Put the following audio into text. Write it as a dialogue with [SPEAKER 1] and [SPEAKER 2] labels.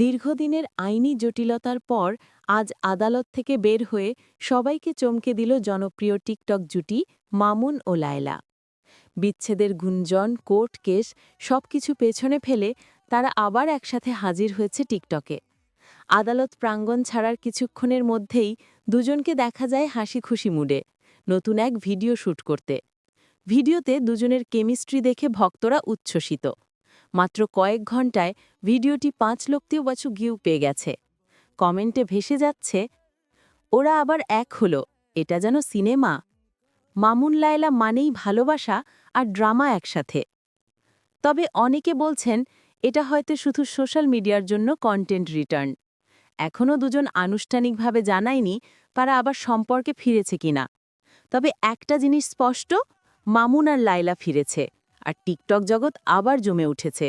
[SPEAKER 1] দীর্ঘদিনের আইনি জটিলতার পর আজ আদালত থেকে বের হয়ে সবাইকে চমকে দিল জনপ্রিয় টিকটক জুটি মামুন ও লায়লা। বিচ্ছেদের গুঞ্জন, কোর্ট কেস সবকিছু পেছনে ফেলে তারা আবার একসাথে হাজির হয়েছে টিকটকে। আদালত প্রাঙ্গণ ছাড়ার কিছুক্ষণের মধ্যেই দুজনকে দেখা যায় হাসি খুশি মুডে, নতুন এক ভিডিও শ্যুট করতে। ভিডিওতে দুজনের কেমিস্ট্রি দেখে ভক্তরা উচ্ছ্বসিত। মাত্র কয়েক ঘন্টায় ভিডিওটি পাঁচ লক্ষটিও বাছু গিউ পেয়ে গেছে। কমেন্টে ভেসে যাচ্ছে, ওরা আবার এক হলো, এটা যেন সিনেমা। মামুন, লায়লা মানেই ভালোবাসা আর ড্রামা একসাথে। তবে অনেকে বলছেন, এটা হয়তো শুধু সোশ্যাল মিডিয়ার জন্য কন্টেন্ট রিটার্ন এখনও দুজন আনুষ্ঠানিকভাবে জানায়নি, তারা আবার সম্পর্কে ফিরেছে কিনা। তবে একটা জিনিস স্পষ্ট, মামুন আর লাইলা ফিরেছে। আর টিকটক জগৎ আবার জমে উঠেছে।